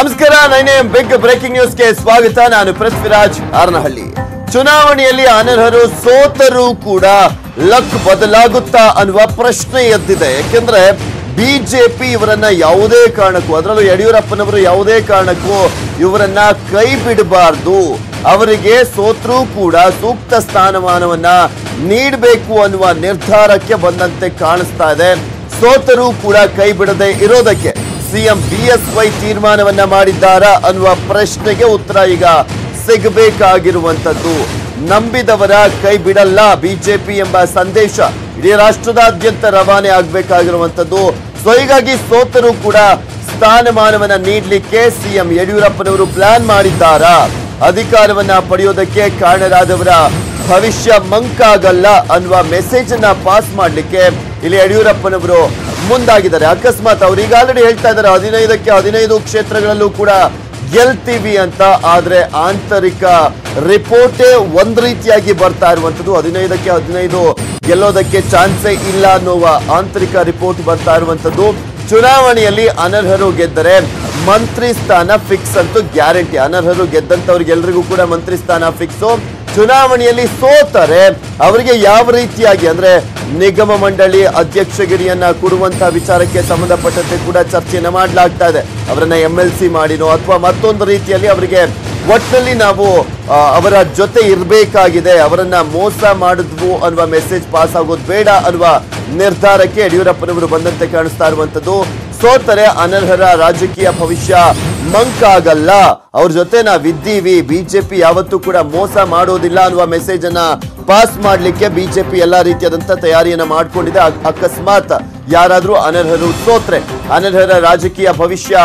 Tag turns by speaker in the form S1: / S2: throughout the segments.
S1: ನಮಸ್ಕಾರ, ನೈನೇ big breaking ನ್ಯೂಸ್ಗೆ ಸ್ವಾಗತ. ನಾನು ಪೃಥ್ವಿರಾಜ್ ಆರ್ನಹಳ್ಳಿ. ಚುನಾವಣೆಯಲ್ಲಿ ಅನರ್ಹರು ಸೋತರೂ ಕೂಡ ಲಕ್ ಬದಲಾಗುತ್ತಾ ಅನ್ನುವ ಪ್ರಶ್ನೆ ಎದ್ದಿದೆ. ಯಾಕೆಂದ್ರೆ ಬಿಜೆಪಿ ಇವರನ್ನ ಯಾವುದೇ ಕಾರಣಕ್ಕೂ, ಅದರಲ್ಲೂ ಯಡಿಯೂರಪ್ಪನವರು ಯಾವುದೇ ಕಾರಣಕ್ಕೂ ಇವರನ್ನ ಕೈ ಬಿಡಬಾರ್ದು. ಅವರಿಗೆ ಸೋತ್ರೂ ಕೂಡ ಸೂಕ್ತ ಸ್ಥಾನಮಾನವನ್ನ ನೀಡಬೇಕು ಅನ್ನುವ ನಿರ್ಧಾರಕ್ಕೆ ಬಂದಂತೆ ಕಾಣಿಸ್ತಾ ಇದೆ. ಸೋತರೂ ಕೂಡ ಕೈ ಬಿಡದೆ ಇರೋದಕ್ಕೆ. ಸಿಎಂ ಬಿಎಸ್ವೈ ತೀರ್ಮಾನವನ್ನ ಮಾಡಿದ್ದಾರಾ ಅನ್ನುವ ಪ್ರಶ್ನೆಗೆ ಉತ್ತರ ಈಗ ಸಿಗಬೇಕಾಗಿರುವಂತದ್ದು ನಂಬಿದವರ ಕೈ ಬಿಡಲ್ಲ ಬಿಜೆಪಿ ಎಂಬ ಸಂದೇಶ. ಇಡೀ ರಾಷ್ಟ್ರದಾದ್ಯಂತ ರವಾನೆ ಆಗಬೇಕಾಗಿರುವಂತದ್ದು ಸೊ ಹೀಗಾಗಿ ಸೋತರೂ ಕೂಡ ಸ್ಥಾನಮಾನವನ್ನ ನೀಡಲಿಕ್ಕೆ ಸಿಎಂ ಯಡಿಯೂರಪ್ಪನವರು ಪ್ಲಾನ್ ಮಾಡಿದ್ದಾರಾ? ಅಧಿಕಾರವನ್ನ ಪಡೆಯೋದಕ್ಕೆ ಕಾರಣರಾದವರ ಭವಿಷ್ಯ ಮಂಕಾಗಲ್ಲ ಅನ್ನುವ ಮೆಸೇಜ್ ಅನ್ನ ಪಾಸ್ ಮಾಡಲಿಕ್ಕೆ ಇಲ್ಲಿ ಯಡಿಯೂರಪ್ಪನವರು ಮುಂದಾಗಿದ್ದಾರೆ. ಅಕಸ್ಮಾತ್ ಅವ್ರು ಈಗ ಆಲ್ರೆಡಿ ಹೇಳ್ತಾ ಇದ್ದಾರೆ, ಹದಿನೈದಕ್ಕೆ ಹದಿನೈದು ಕ್ಷೇತ್ರಗಳಲ್ಲೂ ಕೂಡ ಗೆಲ್ತೀವಿ ಅಂತ. ಆದ್ರೆ ಆಂತರಿಕ ರಿಪೋರ್ಟೇ ಒಂದ್ ರೀತಿಯಾಗಿ ಬರ್ತಾ ಇರುವಂತದ್ದು ಹದಿನೈದಕ್ಕೆ ಹದಿನೈದು ಗೆಲ್ಲೋದಕ್ಕೆ ಚಾನ್ಸೇ ಇಲ್ಲ ಅನ್ನುವ ಆಂತರಿಕ ರಿಪೋರ್ಟ್ ಬರ್ತಾ ಇರುವಂತದ್ದು ಚುನಾವಣೆಯಲ್ಲಿ ಅನರ್ಹರು ಗೆದ್ದರೆ ಮಂತ್ರಿ ಸ್ಥಾನ ಫಿಕ್ಸ್ ಅಂತೂ ಗ್ಯಾರಂಟಿ. ಅನರ್ಹರು ಗೆದ್ದಂತವ್ರಿಗೆಲ್ರಿಗೂ ಕೂಡ ಮಂತ್ರಿ ಸ್ಥಾನ ಫಿಕ್ಸು ಚುನಾವಣೆಯಲ್ಲಿ ಸೋತರೆ ಅವರಿಗೆ ಯಾವ ರೀತಿಯಾಗಿ ಅಂದ್ರೆ ನಿಗಮ ಮಂಡಳಿ ಅಧ್ಯಕ್ಷಗಿರಿಯನ್ನ ಕೊಡುವಂತಹ ವಿಚಾರಕ್ಕೆ ಸಂಬಂಧಪಟ್ಟಂತೆ ಕೂಡ ಚರ್ಚೆಯನ್ನ ಮಾಡಲಾಗ್ತಾ ಇದೆ. ಅವರನ್ನ ಎಂ ಎಲ್ ಸಿ ಮಾಡಿನೋ ಅಥವಾ ಮತ್ತೊಂದು ರೀತಿಯಲ್ಲಿ ಅವರಿಗೆ ಒಟ್ಟಿನಲ್ಲಿ ನಾವು ಅವರ ಜೊತೆ ಇರಬೇಕಾಗಿದೆ, ಅವರನ್ನ ಮೋಸ ಮಾಡಿದ್ವು ಅನ್ನುವ ಮೆಸೇಜ್ ಪಾಸ್ ಆಗೋದು ಬೇಡ ಅನ್ನುವ ನಿರ್ಧಾರಕ್ಕೆ ಯಡಿಯೂರಪ್ಪನವರು ಬಂದಂತೆ ಕಾಣಿಸ್ತಾ ಇರುವಂತದ್ದು. ಸೋತರೆ ಅನರ್ಹರ ರಾಜಕೀಯ ಭವಿಷ್ಯ ಮಂಕಾಗಲ್ಲ. ಅವ್ರ ಜೊತೆ ನಾವಿದ್ದೀವಿ ಬಿಜೆಪಿ ಯಾವತ್ತೂ ಕೂಡ ಮೋಸ ಮಾಡೋದಿಲ್ಲ ಅನ್ನುವ ಮೆಸೇಜ್ ಅನ್ನ ಪಾಸ್ ಮಾಡಲಿಕ್ಕೆ ಬಿಜೆಪಿ ಎಲ್ಲಾ ರೀತಿಯಾದಂಥ ತಯಾರಿಯನ್ನ ಮಾಡ್ಕೊಂಡಿದೆ. ಅಕಸ್ಮಾತ್ ಯಾರಾದ್ರೂ ಅನರ್ಹರು ಸೋತ್ರೆ, ಅನರ್ಹರ ರಾಜಕೀಯ ಭವಿಷ್ಯ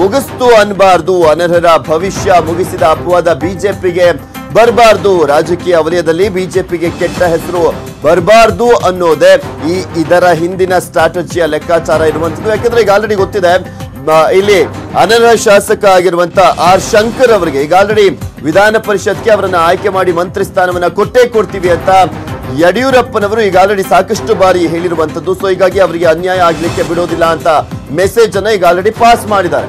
S1: ಮುಗಿಸ್ತು ಅನ್ಬಾರ್ದು. ಅನರ್ಹರ ಭವಿಷ್ಯ ಮುಗಿಸಿದ ಅಪವಾದ ಬಿಜೆಪಿಗೆ ಬರಬಾರ್ದು. ರಾಜಕೀಯ ವಲಯದಲ್ಲಿ ಬಿಜೆಪಿಗೆ ಕೆಟ್ಟ ಹೆಸರು ಬರಬಾರ್ದು ಅನ್ನೋದೇ ಈ ಇದರ ಹಿಂದಿನ ಸ್ಟ್ರಾಟಜಿಯ ಲೆಕ್ಕಾಚಾರ ಇರುವಂತದ್ದು ಯಾಕಂದ್ರೆ ಈಗ ಆಲ್ರೆಡಿ ಗೊತ್ತಿದೆ ಇಲ್ಲಿ ಅನರ್ಹ ಶಾಸಕ ಆಗಿರುವಂತ ಆರ್ ಶಂಕರ್ ಅವರಿಗೆ ಈಗ ಆಲ್ರೆಡಿ ವಿಧಾನ ಪರಿಷತ್ಗೆ ಅವರನ್ನ ಆಯ್ಕೆ ಮಾಡಿ ಮಂತ್ರಿ ಸ್ಥಾನವನ್ನ ಕೊಟ್ಟೇ ಕೊಡ್ತೀವಿ ಅಂತ ಯಡಿಯೂರಪ್ಪನವರು ಈಗ ಆಲ್ರೆಡಿ ಸಾಕಷ್ಟು ಬಾರಿ ಹೇಳಿರುವಂತದ್ದು ಸೊ ಹೀಗಾಗಿ ಅವರಿಗೆ ಅನ್ಯಾಯ ಆಗ್ಲಿಕ್ಕೆ ಬಿಡೋದಿಲ್ಲ ಅಂತ ಮೆಸೇಜ್ ಅನ್ನ ಈಗ ಆಲ್ರೆಡಿ ಪಾಸ್ ಮಾಡಿದ್ದಾರೆ.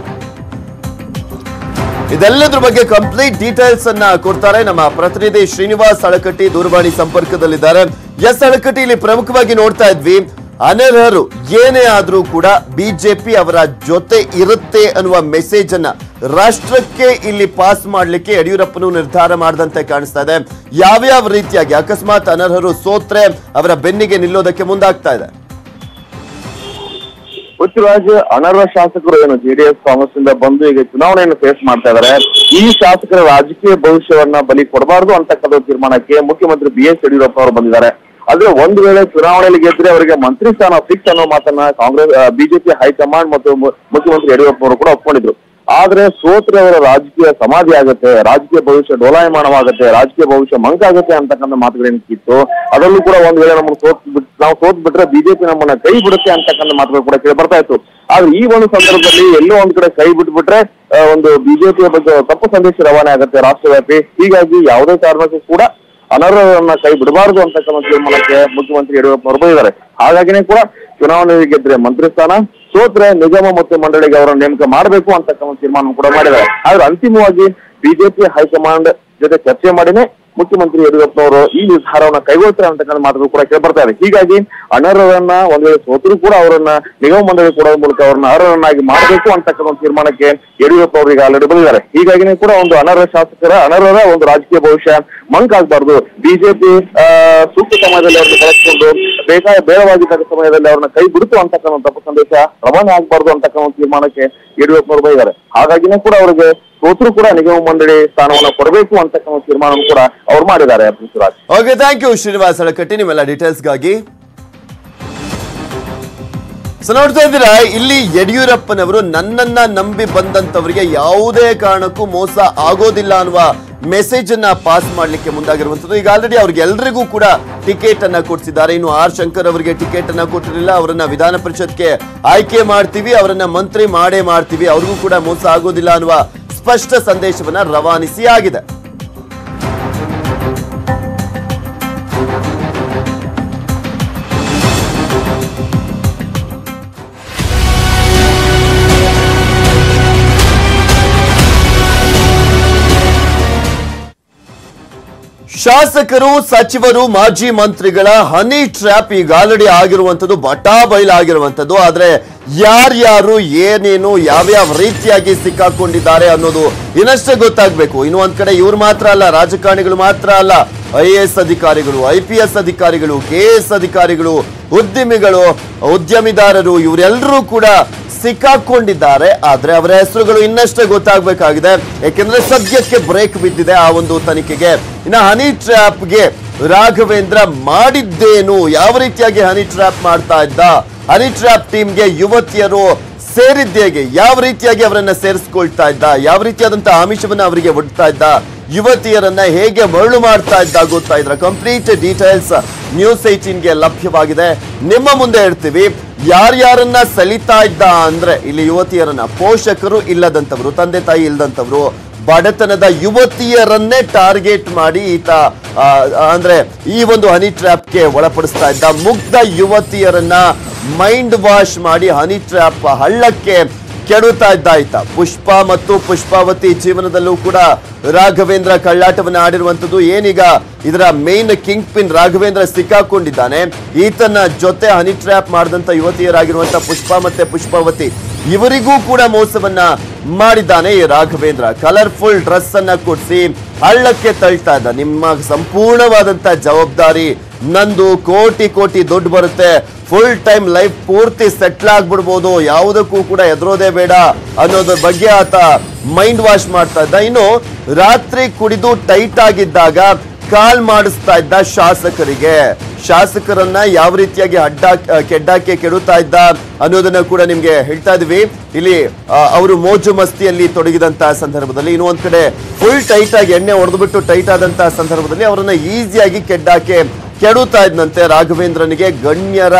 S1: ಇದೆಲ್ಲದ್ರ ಬಗ್ಗೆ ಕಂಪ್ಲೀಟ್ ಡೀಟೇಲ್ಸ್ ಅನ್ನ ಕೊಡ್ತಾರೆ ನಮ್ಮ ಪ್ರತಿನಿಧಿ ಶ್ರೀನಿವಾಸ್ ಅಳಕಟ್ಟಿ ದೂರವಾಣಿ ಸಂಪರ್ಕದಲ್ಲಿದ್ದಾರೆ. ಎಸ್ ಅಳಕಟ್ಟಿ, ಇಲ್ಲಿ ಪ್ರಮುಖವಾಗಿ ನೋಡ್ತಾ ಇದ್ವಿ, ಅನರ್ಹರು ಏನೇ ಆದ್ರೂ ಕೂಡ ಬಿಜೆಪಿ ಅವರ ಜೊತೆ ಇರುತ್ತೆ ಅನ್ನುವ ಮೆಸೇಜ್ ಅನ್ನ ರಾಷ್ಟ್ರಕ್ಕೆ ಇಲ್ಲಿ ಪಾಸ್ ಮಾಡ್ಲಿಕ್ಕೆ ಯಡಿಯೂರಪ್ಪನು ನಿರ್ಧಾರ ಮಾಡಿದಂತೆ ಕಾಣಿಸ್ತಾ ಇದೆ. ಯಾವ್ಯಾವ ರೀತಿಯಾಗಿ ಅಕಸ್ಮಾತ್ ಅನರ್ಹರು ಸೋತ್ರೆ, ಅವರ ಬೆನ್ನಿಗೆ ನಿಲ್ಲೋದಕ್ಕೆ ಮುಂದಾಗ್ತಾ ಇದೆ?
S2: ಪೃಥ್ವಿರಾಜ್ ಅನರ್ಹ ಶಾಸಕರು ಏನು ಜೆಡಿಎಸ್ ಕಾಂಗ್ರೆಸ್ ಇಂದ ಬಂದು ಈಗ ಚುನಾವಣೆಯನ್ನು ಫೇಸ್ ಮಾಡ್ತಾ ಇದ್ದಾರೆ ಈ ಶಾಸಕರ ರಾಜಕೀಯ ಭವಿಷ್ಯವನ್ನ ಬಲಿ ಕೊಡಬಾರದು ಅಂತಕ್ಕಂಥ ತೀರ್ಮಾನಕ್ಕೆ ಮುಖ್ಯಮಂತ್ರಿ ಬಿ ಎಸ್ ಯಡಿಯೂರಪ್ಪ ಅವರು ಬಂದಿದ್ದಾರೆ. ಆದ್ರೆ ಒಂದ್ ವೇಳೆ ಚುನಾವಣೆಯಲ್ಲಿ ಗೆದ್ರೆ ಅವರಿಗೆ ಮಂತ್ರಿ ಸ್ಥಾನ ಫಿಕ್ಸ್ ಅನ್ನೋ ಮಾತನ್ನ ಕಾಂಗ್ರೆಸ್ ಬಿಜೆಪಿ ಹೈಕಮಾಂಡ್ ಮತ್ತು ಮುಖ್ಯಮಂತ್ರಿ ಯಡಿಯೂರಪ್ಪ ಅವರು ಕೂಡ ಒಪ್ಕೊಂಡಿದ್ರು. ಆದ್ರೆ ಸೋತ್ರೆ ಅವರ ರಾಜಕೀಯ ಸಮಾಧಿ ಆಗುತ್ತೆ, ರಾಜಕೀಯ ಭವಿಷ್ಯ ಡೋಲಾಯಮಾನವಾಗುತ್ತೆ, ರಾಜಕೀಯ ಭವಿಷ್ಯ ಮಂಕಾಗುತ್ತೆ ಅಂತಕ್ಕಂಥ ಮಾತುಗಳೇನಿತ್ತು ಅದರಲ್ಲೂ ಕೂಡ ಒಂದ್ ವೇಳೆ ನಮ್ಗೆ ಸೋತ್ ನಾವು ಸೋತ್ ಬಿಟ್ರೆ ಬಿಜೆಪಿ ನಮ್ಮನ್ನ ಕೈ ಬಿಡುತ್ತೆ ಅಂತಕ್ಕಂಥ ಮಾತುಗಳು ಕೂಡ ಕೇಳಿ ಬರ್ತಾ ಇತ್ತು. ಆದ್ರೆ ಈ ಒಂದು ಸಂದರ್ಭದಲ್ಲಿ ಎಲ್ಲೋ ಒಂದ್ ಕಡೆ ಕೈ ಬಿಟ್ಬಿಟ್ರೆ ಒಂದು ಬಿಜೆಪಿಯ ಬಗ್ಗೆ ತಪ್ಪು ಸಂದೇಶ ರವಾನೆ ಆಗುತ್ತೆ ರಾಷ್ಟ್ರವ್ಯಾಪಿ. ಹೀಗಾಗಿ ಯಾವುದೇ ಕಾರಣಕ್ಕೂ ಕೂಡ ಅನರ್ಹರನ್ನ ಕೈ ಬಿಡಬಾರದು ಅಂತಕ್ಕಂಥ ತೀರ್ಮಾನಕ್ಕೆ ಮುಖ್ಯಮಂತ್ರಿ ಯಡಿಯೂರಪ್ಪ ಅವರು ಬಂದಿದ್ದಾರೆ. ಹಾಗಾಗಿನೇ ಕೂಡ ಚುನಾವಣೆ ಗೆದ್ರೆ ಮಂತ್ರಿ ಸ್ಥಾನ ಸೋತ್ರೆ ನಿಗಮ ಮತ್ತು ಮಂಡಳಿಗೆ ಅವರನ್ನು ನೇಮಕ ಮಾಡಬೇಕು ಅಂತಕ್ಕಂಥ ತೀರ್ಮಾನ ಕೂಡ ಮಾಡಿದ್ದಾರೆ. ಆದ್ರೆ ಅಂತಿಮವಾಗಿ ಬಿಜೆಪಿ ಹೈಕಮಾಂಡ್ ಜೊತೆ ಚರ್ಚೆ ಮಾಡಿನೇ ಮುಖ್ಯಮಂತ್ರಿ ಯಡಿಯೂರಪ್ಪನವರು ಈ ನಿರ್ಧಾರವನ್ನ ಕೈಗೊಳ್ತಾರೆ ಅಂತಕ್ಕಂಥ ಮಾತುಗಳು ಕೂಡ ಕೇಳಿ ಬರ್ತಾ ಇದೆ. ಹೀಗಾಗಿ ಅನರ್ಹರನ್ನ ಒಂದ್ ವೇಳೆ ಸೋತರು ಕೂಡ ಅವರನ್ನ ನಿಗಮ ಮಂಡಳಿ ಕೊಡೋದ್ರ ಮೂಲಕ ಅವರನ್ನ ಅರ್ಹರನ್ನಾಗಿ ಮಾಡಬೇಕು ಅಂತಕ್ಕಂಥ ತೀರ್ಮಾನಕ್ಕೆ ಯಡಿಯೂರಪ್ಪ ಅವರು ಈಗ ಆಲ್ರೆಡಿ ಬಂದಿದ್ದಾರೆ. ಹೀಗಾಗಿನೇ ಕೂಡ ಒಂದು ಅನರ್ಹ ಶಾಸಕರ, ಅನರ್ಹರ ಒಂದು ರಾಜಕೀಯ ಭವಿಷ್ಯ ಮಂಕಾಗಬಾರ್ದು. ಬಿಜೆಪಿ ಸೂಕ್ತ ಸಮಯದಲ್ಲಿ ಅವ್ರನ್ನ ಕಳೆಸ್ಕೊಂಡು ಬೇಕಾದ ಬೇಡವಾಗಿದ್ದ ಸಮಯದಲ್ಲಿ ಅವ್ರನ್ನ ಕೈ ಬಿಡುತ್ತು ಅಂತಕ್ಕಂಥ ಸಂದೇಶ ರವಾನೆ ಆಗಬಾರ್ದು ಅಂತಕ್ಕಂಥ ತೀರ್ಮಾನಕ್ಕೆ ಯಡಿಯೂರಪ್ಪ ಅವರು ಬಂದಿದ್ದಾರೆ. ಹಾಗಾಗಿನೇ ಕೂಡ ಅವರಿಗೆ ಸೋತರು ಕೂಡ ನಿಗಮ ಮಂಡಳಿ ಸ್ಥಾನವನ್ನ ಕೊಡಬೇಕು ಅಂತಕ್ಕಂಥ ತೀರ್ಮಾನ ಕೂಡ ಅವ್ರು ಮಾಡಿದ್ದಾರೆ
S1: okay thank you Srinivas Alakatti. ನಿಮ್ಮೆಲ್ಲ ಡೀಟೇಲ್ಸ್ಗಾಗಿ ಸೊ ನೋಡ್ತಾ ಇದ್ದೀರಾ ಇಲ್ಲಿ ಯಡಿಯೂರಪ್ಪನವರು ನನ್ನನ್ನ ನಂಬಿ ಬಂದಂತವರಿಗೆ ಯಾವುದೇ ಕಾರಣಕ್ಕೂ ಮೋಸ ಆಗೋದಿಲ್ಲ ಅನ್ನುವ ಮೆಸೇಜ್ ಅನ್ನ ಪಾಸ್ ಮಾಡ್ಲಿಕ್ಕೆ ಮುಂದಾಗಿರುವಂತದ್ದು ಈಗ ಆಲ್ರೆಡಿ ಅವ್ರಿಗೆ ಎಲ್ರಿಗೂ ಕೂಡ ಟಿಕೆಟ್ ಅನ್ನ ಕೊಡ್ಸಿದ್ದಾರೆ. ಇನ್ನು ಆರ್ ಶಂಕರ್ ಅವರಿಗೆ ಟಿಕೆಟ್ ಅನ್ನ ಕೊಟ್ಟಿರಲಿಲ್ಲ. ಅವರನ್ನ ವಿಧಾನ ಪರಿಷತ್ಗೆ ಆಯ್ಕೆ ಮಾಡ್ತೀವಿ. ಅವರನ್ನ ಮಂತ್ರಿ ಮಾಡೇ ಮಾಡ್ತೀವಿ. ಅವ್ರಿಗೂ ಕೂಡ ಮೋಸ ಆಗೋದಿಲ್ಲ ಅನ್ನುವ ಸ್ಪಷ್ಟ ಸಂದೇಶವನ್ನು ರವಾನಿಸಿ ಶಾಸಕರು, ಸಚಿವರು, ಮಾಜಿ ಮಂತ್ರಿಗಳ ಹನಿ ಟ್ರ್ಯಾಪ್ ಈಗ ಆಲ್ರೆಡಿ ಆಗಿರುವಂತದ್ದು ಬಟಾ ಆದರೆ ಆದ್ರೆ ಯಾರ್ಯಾರು ಏನೇನು, ಯಾವ್ಯಾವ ರೀತಿಯಾಗಿ ಸಿಕ್ಕಾಕೊಂಡಿದ್ದಾರೆ ಅನ್ನೋದು ಇನ್ನಷ್ಟೇ ಗೊತ್ತಾಗಬೇಕು. ಇನ್ನು ಒಂದ್ ಕಡೆ ಇವ್ರು ಮಾತ್ರ ಅಲ್ಲ, ರಾಜಕಾರಣಿಗಳು ಮಾತ್ರ ಅಲ್ಲ. ಐ ಎಸ್ ಅಧಿಕಾರಿಗಳು, ಐ ಪಿ ಎಸ್ ಅಧಿಕಾರಿಗಳು, ಕೆ ಎಸ್ ಅಧಿಕಾರಿಗಳು, ಉದ್ಯಮಿಗಳು, ಉದ್ಯಮಿದಾರರು ಇವರೆಲ್ಲರೂ ಕೂಡ ಸಿಕ್ಕಾಕೊಂಡಿದ್ದಾರೆ, ಆದ್ರೆ ಅವರ ಹೆಸರುಗಳು ಇನ್ನಷ್ಟೇ ಗೊತ್ತಾಗಬೇಕಾಗಿದೆ. ಯಾಕೆಂದ್ರೆ ಸದ್ಯಕ್ಕೆ ಬ್ರೇಕ್ ಬಿದ್ದಿದೆ ಆ ಒಂದು ತನಿಖೆಗೆ. ಇನ್ನ ಹನಿ ಟ್ರ್ಯಾಪ್ಗೆ ರಾಘವೇಂದ್ರ ಮಾಡಿದ್ದೇನು? ಯಾವ ರೀತಿಯಾಗಿ ಹನಿ ಟ್ರ್ಯಾಪ್ ಮಾಡ್ತಾ ಇದ್ದ? ಹನಿ ಟ್ರ್ಯಾಪ್ ಟೀಮ್ಗೆ ಯುವತಿಯರು ಸೇರಿದ್ದೇಗೆ ಯಾವ ರೀತಿಯಾಗಿ ಅವರನ್ನ ಸೇರಿಸ್ಕೊಳ್ತಾ ಇದ್ದ? ಯಾವ ರೀತಿಯಾದಂತಹ ಆಮಿಷವನ್ನ ಅವರಿಗೆ ಒಡ್ತಾ ಇದ್ದ? ಯುವತಿಯರನ್ನ ಹೇಗೆ ಮರಳು ಮಾಡ್ತಾ ಇದ್ದ ಗೊತ್ತಾ ಇದ್ರ ಕಂಪ್ಲೀಟ್ ಡೀಟೇಲ್ಸ್ ನ್ಯೂಸ್ ಏಟೀನ್ಗೆ ಲಭ್ಯವಾಗಿದೆ. ನಿಮ್ಮ ಮುಂದೆ ಇರ್ತೀವಿ ಯಾರ್ಯಾರನ್ನ ಸಲಿತಾ ಇದ್ದ ಅಂದ್ರೆ ಇಲ್ಲಿ ಯುವತಿಯರನ್ನ ಪೋಷಕರು ಇಲ್ಲದಂತವ್ರು ತಂದೆ ತಾಯಿ ಇಲ್ಲದಂತವ್ರು ಬಡತನದ ಯುವತಿಯರನ್ನೇ ಟಾರ್ಗೆಟ್ ಮಾಡಿ ಈತ ಅಂದ್ರೆ ಈ ಒಂದು ಹನಿ ಟ್ರ್ಯಾಪ್ಗೆ ಒಳಪಡಿಸ್ತಾ ಇದ್ದ. ಮುಗ್ಧ ಯುವತಿಯರನ್ನ ಮೈಂಡ್ ವಾಶ್ ಮಾಡಿ ಹನಿ ಟ್ರ್ಯಾಪ್ ಹಳ್ಳಕ್ಕೆ ಕೆಡುತ್ತಾ ಇದ್ದ ಆಯ್ತಾ ಪುಷ್ಪ ಮತ್ತು ಪುಷ್ಪಾವತಿ ಜೀವನದಲ್ಲೂ ಕೂಡ ರಾಘವೇಂದ್ರ ಕಳ್ಳಾಟವನ್ನು ಆಡಿರುವಂಥದ್ದು ಏನೀಗ ಇದರ ಮೇನ್ ಕಿಂಗ್ ಪಿನ್ ರಾಘವೇಂದ್ರ ಸಿಕ್ಕಾಕೊಂಡಿದ್ದಾನೆ. ಈತನ ಜೊತೆ ಹನಿ ಟ್ರ್ಯಾಪ್ ಮಾಡಿದಂತ ಯುವತಿಯರಾಗಿರುವಂತ ಪುಷ್ಪ ಮತ್ತೆ ಪುಷ್ಪಾವತಿ ಇವರಿಗೂ ಕೂಡ ಮೋಸವನ್ನ ಮಾಡಿದ್ದಾನೆ ಈ ರಾಘವೇಂದ್ರ. ಕಲರ್ಫುಲ್ ಡ್ರೆಸ್ ಅನ್ನ ಕೊಡಿಸಿ ಹಳ್ಳಕ್ಕೆ ತಳ್ತಾ ಇದ್ದ. ನಿಮ್ಮ ಸಂಪೂರ್ಣವಾದಂತ ಜವಾಬ್ದಾರಿ ನಂದು. ಕೋಟಿ ಕೋಟಿ ದುಡ್ಡು ಬರುತ್ತೆ. ಫುಲ್ ಟೈಮ್ ಲೈಫ್ ಪೂರ್ತಿ ಸೆಟ್ಲ್ ಆಗ್ಬಿಡ್ಬೋದು. ಯಾವುದಕ್ಕೂ ಕೂಡ ಎದುರೋದೇ ಬೇಡ ಅನ್ನೋದ್ರ ಬಗ್ಗೆ ಆತ ಮೈಂಡ್ ವಾಶ್ ಮಾಡ್ತಾ ಇದ್ದ. ಇನ್ನು ರಾತ್ರಿ ಕುಡಿದು ಟೈಟ್ ಆಗಿದ್ದಾಗ ಕಾಲ್ ಮಾಡಿಸ್ತಾ ಇದ್ದ ಶಾಸಕರಿಗೆ. ಶಾಸಕರನ್ನ ಯಾವ ರೀತಿಯಾಗಿ ಅಡ್ಡ ಕೆಡ್ಡಾಕೆ ಕೆಡುತ್ತಾ ಇದ್ದ ಅನ್ನೋದನ್ನ ಕೂಡ ನಿಮ್ಗೆ ಹೇಳ್ತಾ ಇದ್ವಿ. ಇಲ್ಲಿ ಅವರು ಮೋಜು ಮಸ್ತಿಯಲ್ಲಿ ತೊಡಗಿದಂತಹ ಸಂದರ್ಭದಲ್ಲಿ ಇನ್ನು ಒಂದ್ ಕಡೆ ಫುಲ್ ಟೈಟ್ ಆಗಿ ಎಣ್ಣೆ ಹೊಡೆದ್ಬಿಟ್ಟು ಟೈಟ್ ಆದಂತಹ ಸಂದರ್ಭದಲ್ಲಿ ಅವರನ್ನ ಈಸಿಯಾಗಿ ಕೆಡ್ಡಾಕೆ ಕೆಡುತ್ತಾ ಇದ್ದಂತೆ ರಾಘವೇಂದ್ರನಿಗೆ ಗಣ್ಯರ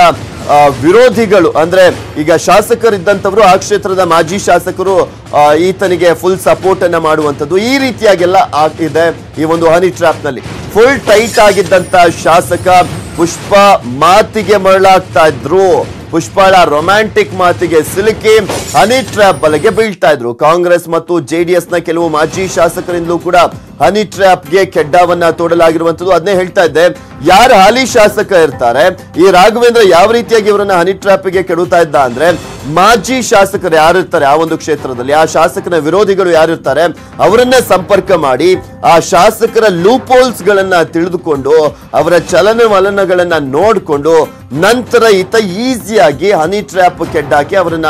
S1: ವಿರೋಧಿಗಳು, ಅಂದ್ರೆ ಈಗ ಶಾಸಕರಿದ್ದಂಥವರು, ಆ ಕ್ಷೇತ್ರದ ಮಾಜಿ ಶಾಸಕರು ಈತನಿಗೆ ಫುಲ್ ಸಪೋರ್ಟ್ ಅನ್ನ ಮಾಡುವಂಥದ್ದು ಈ ರೀತಿಯಾಗೆಲ್ಲ ಆಗಿದೆ ಈ ಒಂದು ಹನಿ ಟ್ರಾಪ್ನಲ್ಲಿ. ಫುಲ್ ಟೈಟ್ ಆಗಿದ್ದಂತ ಶಾಸಕ ಪುಷ್ಪ ಮಾತಿಗೆ ಮರಳಾಗ್ತಾ ಇದ್ರು. ಪುಷ್ಪಾಳ ರೊಮ್ಯಾಂಟಿಕ್ ಮಾತಿಗೆ ಸಿಲುಕಿ ಹನಿ ಟ್ರ್ಯಾಪ್ ಬಲೆಗೆ ಬೀಳ್ತಾ ಇದ್ರು. ಕಾಂಗ್ರೆಸ್ ಮತ್ತು ಜೆಡಿಎಸ್ನ ಕೆಲವು ಮಾಜಿ ಶಾಸಕರಿಂದಲೂ ಕೂಡ ಹನಿ ಟ್ರ್ಯಾಪ್ಗೆ ಕೆಡ್ಡಾವನ್ನ ತೋಡಲಾಗಿರುವಂತದ್ದು ಅದನ್ನೇ ಹೇಳ್ತಾ ಇದ್ದೆ. ಯಾರು ಹಾಲಿ ಶಾಸಕ ಇರ್ತಾರೆ? ಈ ರಾಘವೇಂದ್ರ ಯಾವ ರೀತಿಯಾಗಿ ಇವರನ್ನ ಹನಿ ಟ್ರ್ಯಾಪ್ಗೆ ಕೆಡುತ್ತಾ ಇದ್ದ ಅಂದ್ರೆ, ಮಾಜಿ ಶಾಸಕರು ಯಾರಿರ್ತಾರೆ ಆ ಒಂದು ಕ್ಷೇತ್ರದಲ್ಲಿ? ಆ ಶಾಸಕನ ವಿರೋಧಿಗಳು ಯಾರಿರ್ತಾರೆ ಅವರನ್ನ ಸಂಪರ್ಕ ಮಾಡಿ, ಆ ಶಾಸಕರ ಲೂಪೋಲ್ಸ್ ಗಳನ್ನ ತಿಳಿದುಕೊಂಡು, ಅವರ ಚಲನವಲನಗಳನ್ನ ನೋಡಿಕೊಂಡು ನಂತರ ಈತ ಈಸಿಯಾಗಿ ಹನಿ ಟ್ರ್ಯಾಪ್ ಕೆಡ್ಡಾಕಿ ಅವರನ್ನ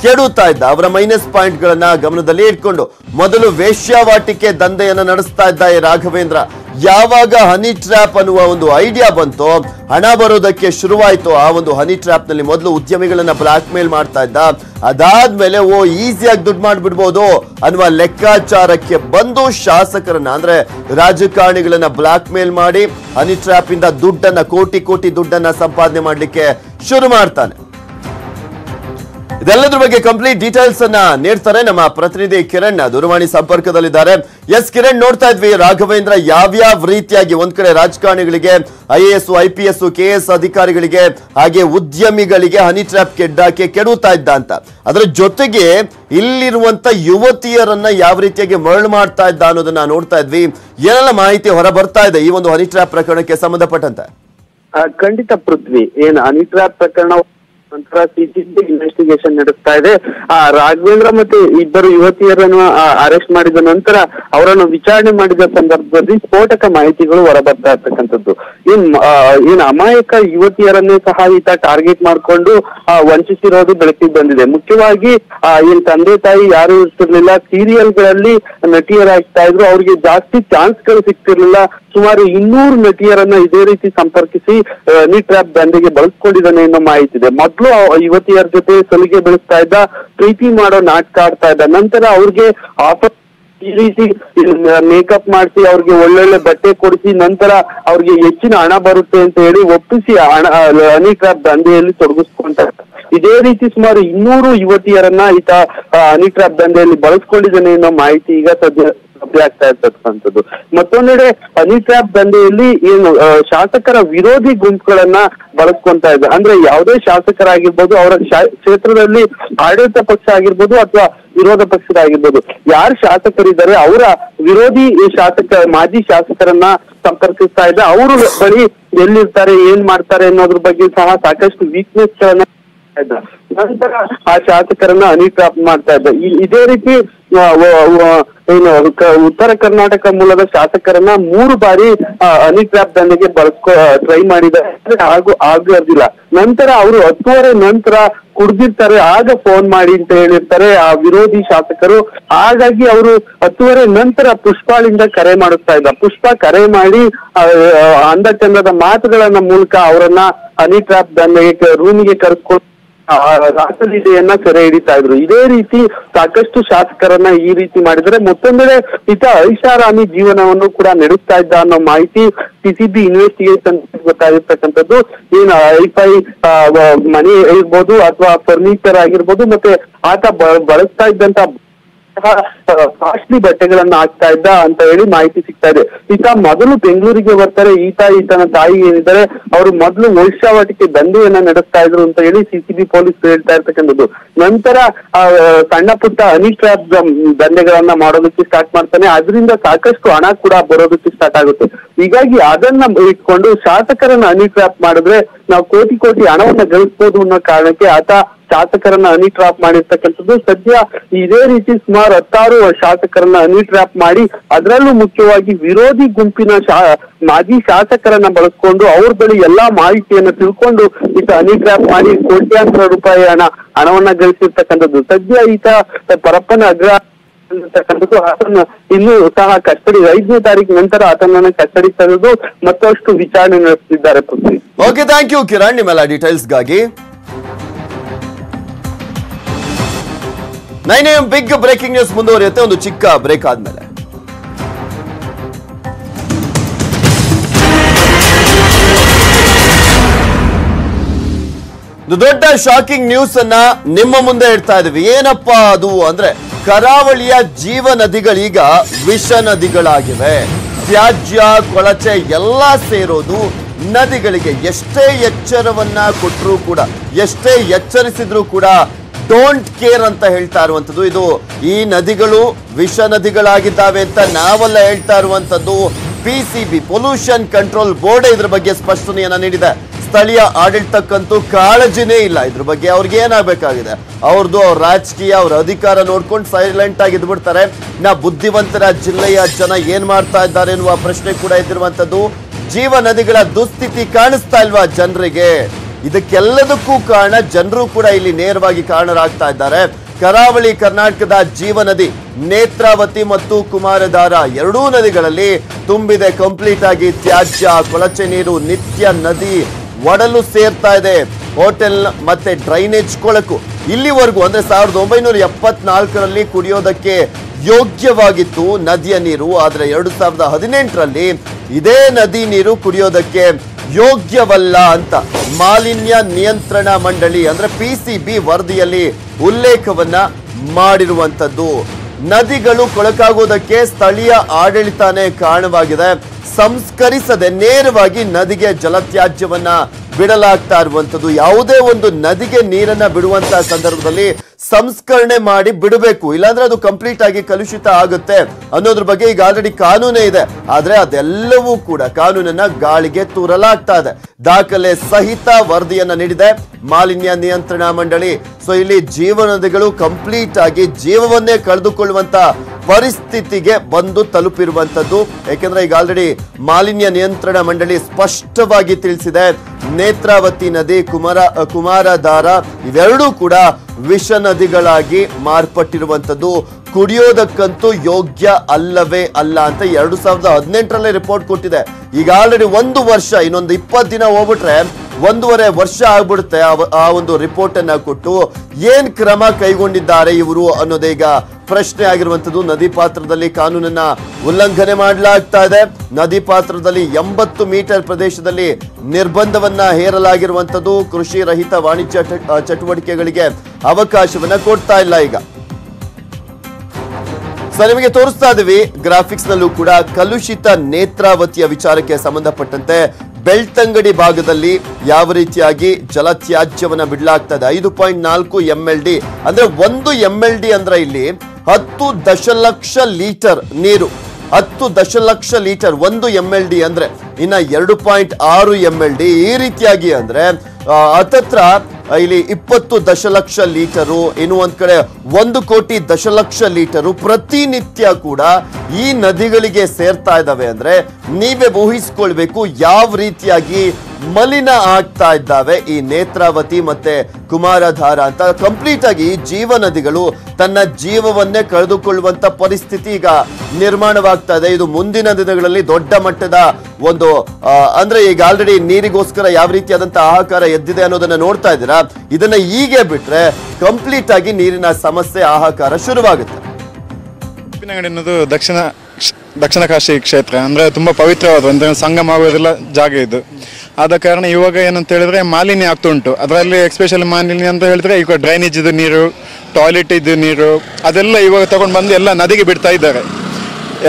S1: ಕೆಡುತ್ತಾ ಇದ್ದ. ಅವರ ಮೈನಸ್ ಪಾಯಿಂಟ್ ಗಳನ್ನ ಗಮನದಲ್ಲಿ ಇಟ್ಕೊಂಡು ಮೊದಲು ವೇಶ್ಯಾವಾಟಿಕೆ ದಂಧೆಯನ್ನ ನಡೆಸ್ತಾ ಇದ್ದ ರಾಘವೇಂದ್ರ. ಯಾವಾಗ ಹನಿ ಟ್ರ್ಯಾಪ್ ಅನ್ನುವ ಒಂದು ಐಡಿಯಾ ಬಂತೋ, ಹಣ ಬರೋದಕ್ಕೆ ಶುರುವಾಯಿತು ಆ ಒಂದು ಹನಿ ಟ್ರ್ಯಾಪ್ನಲ್ಲಿ ಮೊದಲು ಉದ್ಯಮಿಗಳನ್ನ ಬ್ಲಾಕ್ ಮೇಲ್ ಮಾಡ್ತಾ ಇದ್ದ. ಅದಾದ್ಮೇಲೆ, ಓ ಈಸಿಯಾಗಿ ದುಡ್ಡು ಮಾಡಿಬಿಡ್ಬೋದು ಅನ್ನುವ ಲೆಕ್ಕಾಚಾರಕ್ಕೆ ಬಂದು ಶಾಸಕರನ್ನ, ಅಂದ್ರೆ ರಾಜಕಾರಣಿಗಳನ್ನ ಬ್ಲಾಕ್ ಮೇಲ್ ಮಾಡಿ ಹನಿ ಟ್ರ್ಯಾಪ್ ಇಂದ ದುಡ್ಡನ್ನ, ಕೋಟಿ ಕೋಟಿ ದುಡ್ಡನ್ನ ಸಂಪಾದನೆ ಮಾಡ್ಲಿಕ್ಕೆ ಶುರು ಮಾಡ್ತಾನೆ. ಇದೆಲ್ಲದ್ರ ಬಗ್ಗೆ ಕಂಪ್ಲೀಟ್ ಡೀಟೇಲ್ಸ್ ಅನ್ನ ನೀಡ್ತಾರೆ ನಮ್ಮ ಪ್ರತಿನಿಧಿ ಕಿರಣ್, ದೂರವಾಣಿ ಸಂಪರ್ಕದಲ್ಲಿದ್ದಾರೆ. ಎಸ್, ಕಿರಣ್, ನೋಡ್ತಾ ಇದ್ವಿ, ರಾಘವೇಂದ್ರ ಯಾವ್ಯಾವ ರೀತಿಯಾಗಿ ಒಂದ್ ಕಡೆ ರಾಜಕಾರಣಿಗಳಿಗೆ, I A S, I P S, K ಅಧಿಕಾರಿಗಳಿಗೆ, ಹಾಗೆ ಉದ್ಯಮಿಗಳಿಗೆ ಹನಿ ಟ್ರ್ಯಾಪ್ ಕೆಡ್ಡಾಕೆ ಕೆಡುತ್ತಾ ಇದ್ದ ಅಂತ. ಅದರ ಜೊತೆಗೆ ಇಲ್ಲಿರುವಂತ ಯುವತಿಯರನ್ನ ಯಾವ ರೀತಿಯಾಗಿ ಮರಳು ಮಾಡ್ತಾ ಇದ್ದ ಅನ್ನೋದನ್ನ ನೋಡ್ತಾ ಇದ್ವಿ. ಏನೆಲ್ಲ ಮಾಹಿತಿ ಹೊರ ಬರ್ತಾ ಇದೆ ಈ ಒಂದು ಹನಿ ಟ್ರ್ಯಾಪ್ ಪ್ರಕರಣಕ್ಕೆ ಸಂಬಂಧಪಟ್ಟಂತೆ?
S3: ಖಂಡಿತ ಪೃಥ್ವಿ. ಏನ್ ಹನಿ ಟ್ರ್ಯಾಪ್ ಪ್ರಕರಣ ನಂತರ ಸಿಸಿಬಿ ಇನ್ವೆಸ್ಟಿಗೇಷನ್ ನಡೆಸ್ತಾ ಇದೆ. ಆ ರಾಘವೇಂದ್ರ ಮತ್ತೆ ಇಬ್ಬರು ಯುವತಿಯರನ್ನು ಅರೆಸ್ಟ್ ಮಾಡಿದ ನಂತರ ಅವರನ್ನು ವಿಚಾರಣೆ ಮಾಡಿದ ಸಂದರ್ಭದಲ್ಲಿ ಸ್ಫೋಟಕ ಮಾಹಿತಿಗಳು ಹೊರಬರ್ತಾ ಇರ್ತಕ್ಕಂಥದ್ದು. ಏನ್ ಏನ್ ಅಮಾಯಕ ಯುವತಿಯರನ್ನೇ ಸಹ ಈತ ಟಾರ್ಗೆಟ್ ಮಾಡ್ಕೊಂಡು ವಂಚಿಸಿರೋದು ಬೆಳಕಿಗೆ ಬಂದಿದೆ. ಮುಖ್ಯವಾಗಿ ಏನ್ ತಂದೆ ತಾಯಿ ಯಾರು ಇರ್ತಿರ್ಲಿಲ್ಲ. ಸೀರಿಯಲ್ಗಳಲ್ಲಿ ನಟಿಯರಾಗ್ತಾ ಇದ್ರು. ಅವ್ರಿಗೆ ಜಾಸ್ತಿ ಚಾನ್ಸ್ಗಳು ಸಿಗ್ತಿರ್ಲಿಲ್ಲ. ಸುಮಾರು ಇನ್ನೂರು ನಟಿಯರನ್ನ ಇದೇ ರೀತಿ ಸಂಪರ್ಕಿಸಿ ನೀಟ್ ಟ್ರ್ಯಾಪ್ ದಂಧೆಗೆ ಬಳಸ್ಕೊಂಡಿದ್ದಾನೆ ಅನ್ನೋ ಮಾಹಿತಿ ಇದೆ. ಮೊದಲು ಯುವತಿಯರ ಜೊತೆ ಸಲಿಗೆ ಬೆಳೆಸ್ತಾ ಇದ್ದ, ಪ್ರೀತಿ ಮಾಡೋ ನಾಟಕ ಆಡ್ತಾ ಇದ್ದ. ನಂತರ ಅವ್ರಿಗೆ ಆಫರ್ ಈ ರೀತಿ ಮೇಕಪ್ ಮಾಡಿಸಿ, ಅವ್ರಿಗೆ ಒಳ್ಳೊಳ್ಳೆ ಬಟ್ಟೆ ಕೊಡಿಸಿ, ನಂತರ ಅವ್ರಿಗೆ ಹೆಚ್ಚಿನ ಹಣ ಬರುತ್ತೆ ಅಂತ ಹೇಳಿ ಒಪ್ಪಿಸಿ ಹಣ, ಅನೇಕ ದಂಧೆಯಲ್ಲಿ ತೊಡಗಿಸ್ಕೊಂತಾರೆ ಇದೇ ರೀತಿ ಸುಮಾರು ಇನ್ನೂರು ಯುವತಿಯರನ್ನ ಈತ ಅನಿಕ್ರಾಪ್ ದಂಧೆಯಲ್ಲಿ ಬಳಸ್ಕೊಂಡಿದ್ದಾನೆ ಅನ್ನೋ ಮಾಹಿತಿ ಈಗ ಸದ್ಯ ಆಗ್ತಾ ಇರ್ತಕ್ಕಂಥದ್ದು. ಮತ್ತೊಂದೆಡೆ ಟ್ರ್ಯಾಪ್ ದಂಧೆಯಲ್ಲಿ ಏನು ಶಾಸಕರ ವಿರೋಧಿ ಗುಂಪುಗಳನ್ನ ಬಳಸ್ಕೊಂತ ಇದೆ ಅಂದ್ರೆ ಯಾವುದೇ ಶಾಸಕರಾಗಿರ್ಬೋದು, ಅವರ ಕ್ಷೇತ್ರದಲ್ಲಿ ಆಡಳಿತ ಪಕ್ಷ ಆಗಿರ್ಬೋದು ಅಥವಾ ವಿರೋಧ ಪಕ್ಷದ ಆಗಿರ್ಬೋದು, ಯಾರು ಶಾಸಕರಿದ್ದಾರೆ, ಅವರ ವಿರೋಧಿ ಶಾಸಕ, ಮಾಜಿ ಶಾಸಕರನ್ನ ಸಂಪರ್ಕಿಸ್ತಾ ಇದೆ ಅವರು ಬಳಿ ಎಲ್ಲಿರ್ತಾರೆ, ಏನ್ ಮಾಡ್ತಾರೆ ಅನ್ನೋದ್ರ ಬಗ್ಗೆ ಸಹ ಸಾಕಷ್ಟು ವೀಕ್ನೆಸ್ ಗಳನ್ನ. ನಂತರ ಆ ಶಾಸಕರನ್ನ ಅನಿಟ್ರಾಪ್ ಮಾಡ್ತಾ ಇದ್ದ. ಇದೇ ರೀತಿ ಏನು ಉತ್ತರ ಕರ್ನಾಟಕ ಮೂಲದ ಶಾಸಕರನ್ನ ಮೂರು ಬಾರಿ ಟ್ರಾಪ್ ದಂಧೆಗೆ ಬಳಸ್ಕೊ ಟ್ರೈ ಮಾಡಿದ್ದಾರೆ. ಹಾಗೂ ಆಗಿರೋದಿಲ್ಲ ನಂತರ ಅವರು ಹತ್ತುವರೆ ನಂತರ ಕುಡ್ದಿರ್ತಾರೆ. ಆಗ ಫೋನ್ ಮಾಡಿ ಅಂತ ಹೇಳಿರ್ತಾರೆ ಆ ವಿರೋಧಿ ಶಾಸಕರು. ಹಾಗಾಗಿ ಅವರು ಹತ್ತುವರೆ ನಂತರ ಪುಷ್ಪಾಳಿಂದ ಕರೆ ಮಾಡುತ್ತಾ ಇದ್ದ ಪುಷ್ಪ ಕರೆ ಮಾಡಿ ಅಂದ ಚಂದದ ಮಾತುಗಳನ್ನ ಮೂಲಕ ಅವರನ್ನ ಹನಿ ಟ್ರಾಪ್ ದಂಧೆಗೆ ರೂಮಿಗೆ ಕರೆಸ್ಕೊಂಡು ರಾಸಲೀಲೆಯನ್ನ ಸೆರೆ ಹಿಡಿತಾ ಇದ್ರು. ಇದೇ ರೀತಿ ಸಾಕಷ್ಟು ಶಾಸಕರನ್ನ ಈ ರೀತಿ ಮಾಡಿದರೆ ಮತ್ತೊಂದೆಡೆ ಈತ ಐಷಾರಾಮಿ ಜೀವನವನ್ನು ಕೂಡ ನಡೆಸ್ತಾ ಇದ್ದ ಅನ್ನೋ ಮಾಹಿತಿ ಸಿಸಿಬಿ ಇನ್ವೆಸ್ಟಿಗೇಷನ್ ಗೊತ್ತಾಗಿರ್ತಕ್ಕಂಥದ್ದು. ಏನ್ ಐಫೈ ಮನೆ ಇರ್ಬೋದು ಅಥವಾ ಫರ್ನಿಚರ್ ಆಗಿರ್ಬೋದು, ಮತ್ತೆ ಆತ ಬಳಸ್ತಾ ಇದ್ದಂತ ಕಾಸ್ಟ್ಲಿ ಬಟ್ಟೆಗಳನ್ನ ಹಾಕ್ತಾ ಇದ್ದ ಅಂತ ಹೇಳಿ ಮಾಹಿತಿ ಸಿಗ್ತಾ ಇದೆ. ಈತ ಮೊದಲು ಬೆಂಗಳೂರಿಗೆ ಬರ್ತಾರೆ, ಈತ, ಈತನ ತಾಯಿ ಏನಿದ್ದಾರೆ, ಅವರು ಮೊದಲು ವೈಶ್ಯಾವಟಿಕೆ ದಂಧೆಯನ್ನ ನಡೆಸ್ತಾ ಇದ್ರು ಅಂತ ಹೇಳಿ ಸಿಸಿಬಿ ಪೊಲೀಸ್ ಹೇಳ್ತಾ ಇರ್ತಕ್ಕಂಥದ್ದು. ನಂತರ ಸಣ್ಣ ಪುಟ್ಟ ಟ್ರ್ಯಾಪ್ ದಂಧೆಗಳನ್ನ ಮಾಡೋದಕ್ಕೆ ಸ್ಟಾರ್ಟ್ ಮಾಡ್ತಾನೆ. ಅದರಿಂದ ಸಾಕಷ್ಟು ಹಣ ಕೂಡ ಬರೋದಕ್ಕೆ ಸ್ಟಾರ್ಟ್ ಆಗುತ್ತೆ. ಹೀಗಾಗಿ ಅದನ್ನ ಇಟ್ಕೊಂಡು ಶಾಸಕರನ್ನ ಹನಿ ಟ್ರ್ಯಾಪ್ ಮಾಡಿದ್ರೆ ನಾವು ಕೋಟಿ ಕೋಟಿ ಹಣವನ್ನ ಗಳಿಸ್ಬೋದು ಅನ್ನೋ ಕಾರಣಕ್ಕೆ ಆತ ಶಾಸಕರನ್ನ ಹನಿ ಟ್ರಾಪ್ ಮಾಡಿರ್ತಕ್ಕಂಥದ್ದು. ಸದ್ಯ ಇದೇ ರೀತಿ ಸುಮಾರು ಹತ್ತಾರು ಶಾಸಕರನ್ನ ಹನಿ ಟ್ರಾಪ್ ಮಾಡಿ, ಅದರಲ್ಲೂ ಮುಖ್ಯವಾಗಿ ವಿರೋಧಿ ಗುಂಪಿನ ಮಾಜಿ ಶಾಸಕರನ್ನ ಬಳಸ್ಕೊಂಡು ಅವ್ರ ಬಳಿ ಎಲ್ಲಾ ಮಾಹಿತಿಯನ್ನ ತಿಳ್ಕೊಂಡು ಈತ ಹನಿ ಟ್ರಾಪ್ ಮಾಡಿ ಕೋಟ್ಯಾಂತರ ರೂಪಾಯಿ ಹಣ, ಹಣವನ್ನ ಗಳಿಸಿರ್ತಕ್ಕಂಥದ್ದು. ಸದ್ಯ ಈತ ಪರಪ್ಪನ ಅಗ್ರ ಅಂತಕ್ಕಂಥದ್ದು. ಇನ್ನೂ ಸಹ ಕಸ್ಟಡಿ, ಐದನೇ ತಾರೀಕು ನಂತರ ಆತನನ್ನ ಕಸ್ಟಡಿ ತರದು ಮತ್ತಷ್ಟು ವಿಚಾರಣೆ ನಡೆಸುತ್ತಿದ್ದಾರೆ
S1: ಓಕೆ ಥ್ಯಾಂಕ್ ಯು ಕಿರಣ್. ನಿಮ್ಮೆಲ್ಲ ಡೀಟೇಲ್ಸ್ಗಾಗಿ nine M big breaking news ಮುಂದುವರಿಯುತ್ತೆ. ಒಂದು ಚಿಕ್ಕ ಬ್ರೇಕ್ ಆದ್ಮೇಲೆ. ದೊಡ್ಡ ಶಾಕಿಂಗ್ ನ್ಯೂಸ್ ಅನ್ನ ನಿಮ್ಮ ಮುಂದೆ ಇಡ್ತಾ ಇದೀವಿ ಏನಪ್ಪಾ ಅದು ಅಂದ್ರೆ ಕರಾವಳಿಯ ಜೀವ ನದಿಗಳೀಗ ವಿಷ ನದಿಗಳಾಗಿವೆ. ತ್ಯಾಜ್ಯ, ಕೊಳಚೆ ಎಲ್ಲ ಸೇರೋದು ನದಿಗಳಿಗೆ. ಎಷ್ಟೇ ಎಚ್ಚರವನ್ನ ಕೊಟ್ಟರೂ ಕೂಡ, ಎಷ್ಟೇ ಎಚ್ಚರಿಸಿದ್ರೂ ಕೂಡ ಡೋಂಟ್ ಕೇರ್ ಅಂತ ಹೇಳ್ತಾ ಇರುವಂಥದ್ದು. ಇದು ಈ ನದಿಗಳು ವಿಷ ನದಿಗಳಾಗಿದ್ದಾವೆ ಅಂತ ನಾವೆಲ್ಲ ಹೇಳ್ತಾ ಇರುವಂಥದ್ದು. P C B pollution control board ಇದ್ರ ಬಗ್ಗೆ ಸ್ಪಷ್ಟನೆಯನ್ನು ನೀಡಿದೆ. ಸ್ಥಳೀಯ ಆಡಳಿತಕ್ಕಂತೂ ಕಾಳಜಿನೇ ಇಲ್ಲ ಇದ್ರ ಬಗ್ಗೆ. ಅವ್ರಿಗೆ ಏನಾಗಬೇಕಾಗಿದೆ? ಅವ್ರದ್ದು ಅವ್ರ ರಾಜಕೀಯ, ಅವ್ರ ಅಧಿಕಾರ ನೋಡ್ಕೊಂಡು ಸೈಲೆಂಟ್ ಆಗಿ ಇದ್ಬಿಡ್ತಾರೆ. ನಾ ಬುದ್ಧಿವಂತರ ಜಿಲ್ಲೆಯ ಜನ ಏನ್ ಮಾಡ್ತಾ ಇದ್ದಾರೆ ಎನ್ನುವ ಪ್ರಶ್ನೆ ಕೂಡ ಇದ್ದಿರುವಂಥದ್ದು ಜೀವ ನದಿಗಳ ದುಸ್ಥಿತಿ ಕಾಣಿಸ್ತಾ ಇಲ್ವಾ ಜನರಿಗೆ? ಇದಕ್ಕೆಲ್ಲದಕ್ಕೂ ಕಾರಣ ಜನರು ಕೂಡ ಇಲ್ಲಿ ನೇರವಾಗಿ ಕಾರಣರಾಗ್ತಾ ಇದ್ದಾರೆ. ಕರಾವಳಿ ಕರ್ನಾಟಕದ ಜೀವನದಿ ನೇತ್ರಾವತಿ ಮತ್ತು ಕುಮಾರಧಾರ ಎರಡೂ ನದಿಗಳಲ್ಲಿ ತುಂಬಿದೆ. ಕಂಪ್ಲೀಟ್ ಆಗಿ ತ್ಯಾಜ್ಯ, ಕೊಳಚೆ ನೀರು, ನಿತ್ಯ ನದಿ ಒಡಲು ಸೇರ್ತಾ ಇದೆ. ಹೋಟೆಲ್ ಮತ್ತೆ ಡ್ರೈನೇಜ್ ಕೊಳಕು ಇಲ್ಲಿವರೆಗೂ ಅಂದ್ರೆ ಸಾವಿರದ ಒಂಬೈನೂರ ಎಪ್ಪತ್ನಾಲ್ಕರಲ್ಲಿ ಕುಡಿಯೋದಕ್ಕೆ ಯೋಗ್ಯವಾಗಿತ್ತು ನದಿಯ ನೀರು. ಆದ್ರೆ ಎರಡು ಸಾವಿರದ ಹದಿನೆಂಟರಲ್ಲಿ ಇದೇ ನದಿ ನೀರು ಕುಡಿಯೋದಕ್ಕೆ ಯೋಗ್ಯವಲ್ಲ ಅಂತ ಮಾಲಿನ್ಯ ನಿಯಂತ್ರಣ ಮಂಡಳಿ ಅಂದ್ರೆ ಪಿ ಸಿ ವರದಿಯಲ್ಲಿ ಉಲ್ಲೇಖವನ್ನ ಮಾಡಿರುವಂತದ್ದು ನದಿಗಳು ಕೊಳಕಾಗೋದಕ್ಕೆ ಸ್ಥಳೀಯ ಆಡಳಿತಾನೇ ಕಾರಣವಾಗಿದೆ. ಸಂಸ್ಕರಿಸದೆ ನೇರವಾಗಿ ನದಿಗೆ ಜಲತ್ಯಾಜ್ಯವನ್ನ ಬಿಡಲಾಗ್ತಾ ಇರುವಂಥದ್ದು. ಯಾವುದೇ ಒಂದು ನದಿಗೆ ನೀರನ್ನ ಬಿಡುವಂತ ಸಂದರ್ಭದಲ್ಲಿ ಸಂಸ್ಕರಣೆ ಮಾಡಿ ಬಿಡಬೇಕು. ಇಲ್ಲಾಂದ್ರೆ ಅದು ಕಂಪ್ಲೀಟ್ ಆಗಿ ಕಲುಷಿತ ಆಗುತ್ತೆ ಅನ್ನೋದ್ರ ಬಗ್ಗೆ ಈಗ ಆಲ್ರೆಡಿ ಕಾನೂನೇ ಇದೆ. ಆದ್ರೆ ಅದೆಲ್ಲವೂ ಕೂಡ ಕಾನೂನನ್ನ ಗಾಳಿಗೆ ತೂರಲಾಗ್ತಾ ಇದೆ. ದಾಖಲೆ ಸಹಿತ ವರದಿಯನ್ನ ನೀಡಿದೆ. ಮಾಲಿನ್ಯ ನಿಯಂತ್ರಣ ಮಂಡಳಿ. ಸೊ ಇಲ್ಲಿ ಜೀವನದಿಗಳು ಕಂಪ್ಲೀಟ್ ಆಗಿ ಜೀವವನ್ನೇ ಕಳೆದುಕೊಳ್ಳುವಂತ ಪರಿಸ್ಥಿತಿಗೆ ಬಂದು ತಲುಪಿರುವಂತದ್ದು ಯಾಕೆಂದ್ರೆ ಈಗ ಆಲ್ರೆಡಿ ಮಾಲಿನ್ಯ ನಿಯಂತ್ರಣ ಮಂಡಳಿ ಸ್ಪಷ್ಟವಾಗಿ ತಿಳಿಸಿದೆ. ನೇತ್ರಾವತಿ ನದಿ, ಕುಮಾರ ಕುಮಾರಧಾರ ಇವೆರಡೂ ಕೂಡ ವಿಷ ನದಿಗಳಾಗಿ ಮಾರ್ಪಟ್ಟಿರುವಂಥದ್ದು. ಕುಡಿಯೋದಕ್ಕಂತೂ ಯೋಗ್ಯ ಅಲ್ಲವೇ ಅಲ್ಲ ಅಂತ ಎರಡು ಸಾವಿರದ ಹದಿನೆಂಟರಲ್ಲೇ ರಿಪೋರ್ಟ್ ಕೊಟ್ಟಿದೆ. ಈಗ ಆಲ್ರೆಡಿ ಒಂದು ವರ್ಷ, ಇನ್ನೊಂದು ಇಪ್ಪತ್ತು ದಿನ ಹೋಗ್ಬಿಟ್ರೆ ಒಂದೂವರೆ ವರ್ಷ ಆಗ್ಬಿಡುತ್ತೆ ಆ- ಒಂದು ರಿಪೋರ್ಟ್ ಅನ್ನ ಕೊಟ್ಟು ಏನ್ ಕ್ರಮ ಕೈಗೊಂಡಿದ್ದಾರೆ ಇವರು ಅನ್ನೋದೇ ಈಗ ಪ್ರಶ್ನೆ ಆಗಿರುವಂತದ್ದು ನದಿ ಪಾತ್ರದಲ್ಲಿ ಕಾನೂನನ್ನ ಉಲ್ಲಂಘನೆ ಮಾಡಲಾಗ್ತಾ ಇದೆ. ನದಿ ಪಾತ್ರದಲ್ಲಿ ಎಂಬತ್ತು ಮೀಟರ್ ಪ್ರದೇಶದಲ್ಲಿ ನಿರ್ಬಂಧವನ್ನ ಹೇರಲಾಗಿರುವಂತದ್ದು ಕೃಷಿ ರಹಿತ ವಾಣಿಜ್ಯ ಚಟ್- ಚಟುವಟಿಕೆಗಳಿಗೆ ಅವಕಾಶವನ್ನ ಕೊಡ್ತಾ ಇಲ್ಲ ಈಗ. ಸರ್, ನಿಮಗೆ ತೋರಿಸ್ತಾ ಇದೀವಿ. ಗ್ರಾಫಿಕ್ಸ್ ನಲ್ಲೂ ಕೂಡ ಕಲುಷಿತ ನೇತ್ರಾವತಿಯ ವಿಚಾರಕ್ಕೆ ಸಂಬಂಧಪಟ್ಟಂತೆ ಬೆಳ್ತಂಗಡಿ ಭಾಗದಲ್ಲಿ ಯಾವ ರೀತಿಯಾಗಿ ಜಲತ್ಯಾಜ್ಯವನ್ನ ಬಿಡಲಾಗ್ತಾ ಇದೆ ಐದು ಪಾಯಿಂಟ್ ನಾಲ್ಕು ಎಂ ಎಲ್ ಡಿ ಅಂದ್ರೆ ಒಂದು ಎಂ ಎಲ್ ಡಿ ಅಂದ್ರೆ ಇಲ್ಲಿ ಹತ್ತು ದಶಲಕ್ಷ ಲೀಟರ್ ನೀರು. ಹತ್ತು ದಶಲಕ್ಷ ಲೀಟರ್ ಒಂದು ಎಂ ಎಲ್ ಡಿ ಅಂದ್ರೆ ಇನ್ನ ಎರಡು ಪಾಯಿಂಟ್ ಆರು ಎಂ ಎಲ್ ಡಿ ಈ ರೀತಿಯಾಗಿ ಅಂದ್ರೆ ಹತ್ತತ್ರ ಇಲ್ಲಿ ಇಪ್ಪತ್ತು ದಶಲಕ್ಷ ಲೀಟರು, ಇನ್ನು ಒಂದ್ ಕಡೆ ಒಂದು ಕೋಟಿ ದಶಲಕ್ಷ ಲೀಟರು ಪ್ರತಿನಿತ್ಯ ಕೂಡ ಈ ನದಿಗಳಿಗೆ ಸೇರ್ತಾ ಇದ್ದಾವೆ. ಅಂದ್ರೆ ನೀವೇ ಊಹಿಸ್ಕೊಳ್ಬೇಕು ಯಾವ ರೀತಿಯಾಗಿ ಮಲಿನ ಆಗ್ತಾ ಇದ್ದಾವೆ. ಈ ನೇತ್ರಾವತಿ ಮತ್ತೆ ಕುಮಾರಧಾರ ಅಂತ ಕಂಪ್ಲೀಟ್ ಆಗಿ ಜೀವ ನದಿಗಳು ತನ್ನ ಜೀವವನ್ನೇ ಕಳೆದುಕೊಳ್ಳುವಂತ ಪರಿಸ್ಥಿತಿ ಈಗ ನಿರ್ಮಾಣವಾಗ್ತಾ ಇದೆ. ಇದು ಮುಂದಿನ ದಿನಗಳಲ್ಲಿ ದೊಡ್ಡ ಮಟ್ಟದ ಒಂದು ಅಂದ್ರೆ ಈಗ ಆಲ್ರೆಡಿ ನೀರಿಗೋಸ್ಕರ ಯಾವ ರೀತಿಯಾದಂತಹ ಆಹಾರ ಎದ್ದಿದೆ ಅನ್ನೋದನ್ನ ನೋಡ್ತಾ ಇದ್ದೀರಾ? ಇದನ್ನ ಹೀಗೆ ಬಿಟ್ರೆ ಕಂಪ್ಲೀಟ್ ಆಗಿ ನೀರಿನ ಸಮಸ್ಯೆ, ಆಹಾಕಾರ ಶುರುವಾಗುತ್ತೆ.
S4: ಅನ್ನೋದು ದಕ್ಷಿಣ ದಕ್ಷಿಣ ಕಾಶಿ ಕ್ಷೇತ್ರ. ಅಂದ್ರೆ ತುಂಬಾ ಪವಿತ್ರವಾದ ಒಂದು ಸಂಗಮ ಆಗೋದಿಲ್ಲ ಜಾಗ ಇದು. ಆದ ಕಾರಣ ಇವಾಗ ಏನಂತ ಹೇಳಿದ್ರೆ ಮಾಲಿನ್ಯ ಆಗ್ತಾ ಉಂಟು. ಅದರಲ್ಲಿ ಎಕ್ಸ್ಪೆಷಲಿ ಮಾಲಿನ್ಯ ಅಂತ ಹೇಳಿದ್ರೆ ಈಗ ಡ್ರೈನೇಜ್ ಇದು ನೀರು ಟಾಯ್ಲೆಟ್ ಇದು ನೀರು, ಅದೆಲ್ಲ ಇವಾಗ ತಗೊಂಡು ಬಂದು ಎಲ್ಲ ನದಿಗೆ ಬಿಡ್ತಾ ಇದ್ದಾರೆ.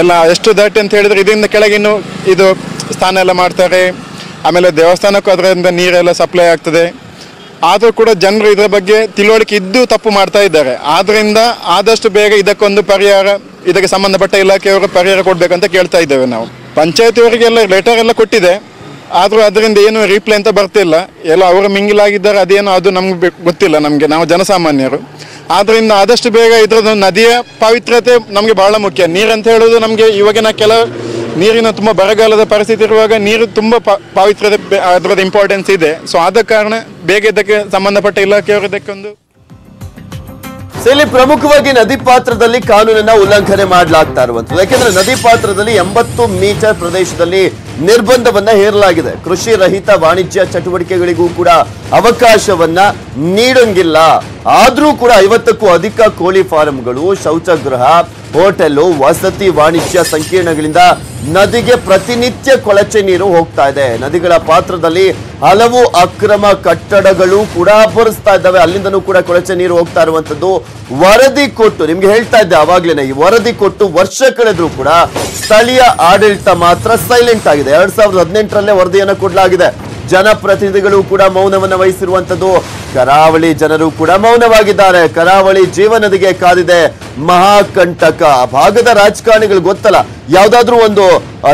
S4: ಎಲ್ಲ ಎಷ್ಟು ದಟ್ಟಿ ಅಂತ ಹೇಳಿದ್ರೆ ಇದರಿಂದ ಕೆಳಗಿನ್ನು ಇದು ಸ್ಥಾನ ಎಲ್ಲ ಮಾಡ್ತಾರೆ. ಆಮೇಲೆ ದೇವಸ್ಥಾನಕ್ಕೂ ಅದರಿಂದ ನೀರೆಲ್ಲ ಸಪ್ಲೈ ಆಗ್ತದೆ. ಆದರೂ ಕೂಡ ಜನರು ಇದರ ಬಗ್ಗೆ ತಿಳುವಳಿಕೆ ಇದ್ದು ತಪ್ಪು ಮಾಡ್ತಾ ಇದ್ದಾರೆ. ಆದ್ದರಿಂದ ಆದಷ್ಟು ಬೇಗ ಇದಕ್ಕೊಂದು ಪರಿಹಾರ, ಇದಕ್ಕೆ ಸಂಬಂಧಪಟ್ಟ ಇಲಾಖೆಯವರು ಪರಿಹಾರ ಕೊಡಬೇಕಂತ ಕೇಳ್ತಾ ಇದ್ದೇವೆ ನಾವು. ಪಂಚಾಯತಿಯವರಿಗೆಲ್ಲ ಲೆಟರ್ ಎಲ್ಲ ಕೊಟ್ಟಿದೆ. ಆದರೂ ಅದರಿಂದ ಏನು ರೀಪ್ಲೈ ಅಂತ ಬರ್ತಿಲ್ಲ. ಎಲ್ಲ ಅವರು ಮಿಂಗಿಲಾಗಿದ್ದಾರೆ, ಅದೇನೋ ಅದು ನಮ್ಗೆ ಗೊತ್ತಿಲ್ಲ ನಮಗೆ. ನಾವು ಜನಸಾಮಾನ್ಯರು. ಆದ್ದರಿಂದ ಆದಷ್ಟು ಬೇಗ ಇದರದ್ದು ನದಿಯ ಪವಿತ್ರತೆ ನಮಗೆ ಬಹಳ ಮುಖ್ಯ. ನೀರಂತ ಹೇಳೋದು ನಮಗೆ ಇವಾಗಿನ ಕೆಲ ನೀರಿನ ತುಂಬ ಬರಗಾಲದ ಪರಿಸ್ಥಿತಿ ಇರುವಾಗ ನೀರು ತುಂಬ ಪವಿತ್ರತೆ ಅದರದ್ದು ಇಂಪಾರ್ಟೆನ್ಸ್ ಇದೆ. ಸೊ ಆದ ಕಾರಣ ಬೇಗ ಇದಕ್ಕೆ ಸಂಬಂಧಪಟ್ಟ ಇಲಾಖೆಯವರು ಇದಕ್ಕೊಂದು
S1: ಇಲ್ಲಿ ಪ್ರಮುಖವಾಗಿ ನದಿ ಪಾತ್ರದಲ್ಲಿ ಕಾನೂನನ್ನ ಉಲ್ಲಂಘನೆ ಮಾಡಲಾಗ್ತಾ ಇರುವಂತದ್ದು ಯಾಕೆಂದ್ರೆ ನದಿ ಪಾತ್ರದಲ್ಲಿ ಎಂಬತ್ತು ಮೀಟರ್ ಪ್ರದೇಶದಲ್ಲಿ ನಿರ್ಬಂಧವನ್ನ ಹೇರಲಾಗಿದೆ. ಕೃಷಿ ರಹಿತ ವಾಣಿಜ್ಯ ಚಟುವಟಿಕೆಗಳಿಗೂ ಕೂಡ ಅವಕಾಶವನ್ನ ನೀಡಂಗಿಲ್ಲ. ಆದ್ರೂ ಕೂಡ ಐವತ್ತಕ್ಕೂ ಅಧಿಕ ಕೋಳಿ ಫಾರಂಗಳು ಶೌಚಗೃಹ ಹೋಟೆಲು, ವಸತಿ, ವಾಣಿಜ್ಯ ಸಂಕೀರ್ಣಗಳಿಂದ ನದಿಗೆ ಪ್ರತಿನಿತ್ಯ ಕೊಳಚೆ ನೀರು ಹೋಗ್ತಾ ಇದೆ. ನದಿಗಳ ಪಾತ್ರದಲ್ಲಿ ಹಲವು ಅಕ್ರಮ ಕಟ್ಟಡಗಳು ಕೂಡ ಅಬ್ಬರಿಸ್ತಾ ಇದ್ದಾವೆ. ಅಲ್ಲಿಂದನೂ ಕೂಡ ಕೊಳಚೆ ನೀರು ಹೋಗ್ತಾ ಇರುವಂತದ್ದು ವರದಿ ಕೊಟ್ಟು, ನಿಮ್ಗೆ ಹೇಳ್ತಾ ಇದ್ದೆ ಅವಾಗ್ಲೇನೆ ಈ ವರದಿ ಕೊಟ್ಟು ವರ್ಷ ಕಳೆದ್ರೂ ಕೂಡ ಸ್ಥಳೀಯ ಆಡಳಿತ ಮಾತ್ರ ಸೈಲೆಂಟ್ ಆಗಿದೆ. ಎರಡ್ ಸಾವಿರದ ಹದಿನೆಂಟರಲ್ಲೇ ವರದಿಯನ್ನು ಕೊಡಲಾಗಿದೆ. ಜನಪ್ರತಿನಿಧಿಗಳು ಕೂಡ ಮೌನವನ್ನು ವಹಿಸಿರುವಂತದ್ದು. ಕರಾವಳಿ ಜನರು ಕೂಡ ಮೌನವಾಗಿದ್ದಾರೆ. ಕರಾವಳಿ ಜೀವನದಿಗೆ ಕಾದಿದೆ ಮಹಾಕಂಟಕ. ಭಾಗದ ರಾಜಕಾರಣಿಗಳು ಗೊತ್ತಲ್ಲ, ಯಾವುದಾದ್ರೂ ಒಂದು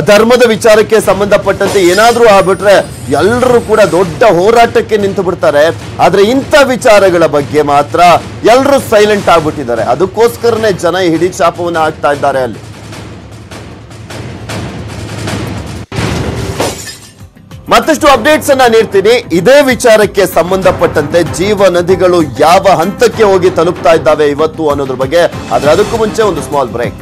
S1: ಧರ್ಮದ ವಿಚಾರಕ್ಕೆ ಸಂಬಂಧಪಟ್ಟಂತೆ ಏನಾದರೂ ಆಗ್ಬಿಟ್ರೆ ಎಲ್ಲರೂ ಕೂಡ ದೊಡ್ಡ ಹೋರಾಟಕ್ಕೆ ನಿಂತು ಬಿಡ್ತಾರೆ. ಆದರೆ ಇಂಥ ವಿಚಾರಗಳ ಬಗ್ಗೆ ಮಾತ್ರ ಎಲ್ಲರೂ ಸೈಲೆಂಟ್ ಆಗ್ಬಿಟ್ಟಿದ್ದಾರೆ. ಅದಕ್ಕೋಸ್ಕರನೇ ಜನ ಹಿಡಿ ಚಾಪವನ್ನು ಹಾಕ್ತಾ ಇದ್ದಾರೆ ಅಲ್ಲಿ. ಮತ್ತಷ್ಟು ಅಪ್ಡೇಟ್ಸ್ ಅನ್ನ ನೀಡ್ತೀನಿ. ಇದೇ ವಿಚಾರಕ್ಕೆ ಸಂಬಂಧಪಟ್ಟಂತೆ ಜೀವ ನದಿಗಳು ಯಾವ ಹಂತಕ್ಕೆ ಹೋಗಿ ತಲುಪ್ತಾ ಇದ್ದಾವೆ ಇವತ್ತು ಅನ್ನೋದ್ರ ಬಗ್ಗೆ, ಆದ್ರೆ ಅದಕ್ಕೂ ಮುಂಚೆ ಒಂದು ಸ್ಮಾಲ್ ಬ್ರೇಕ್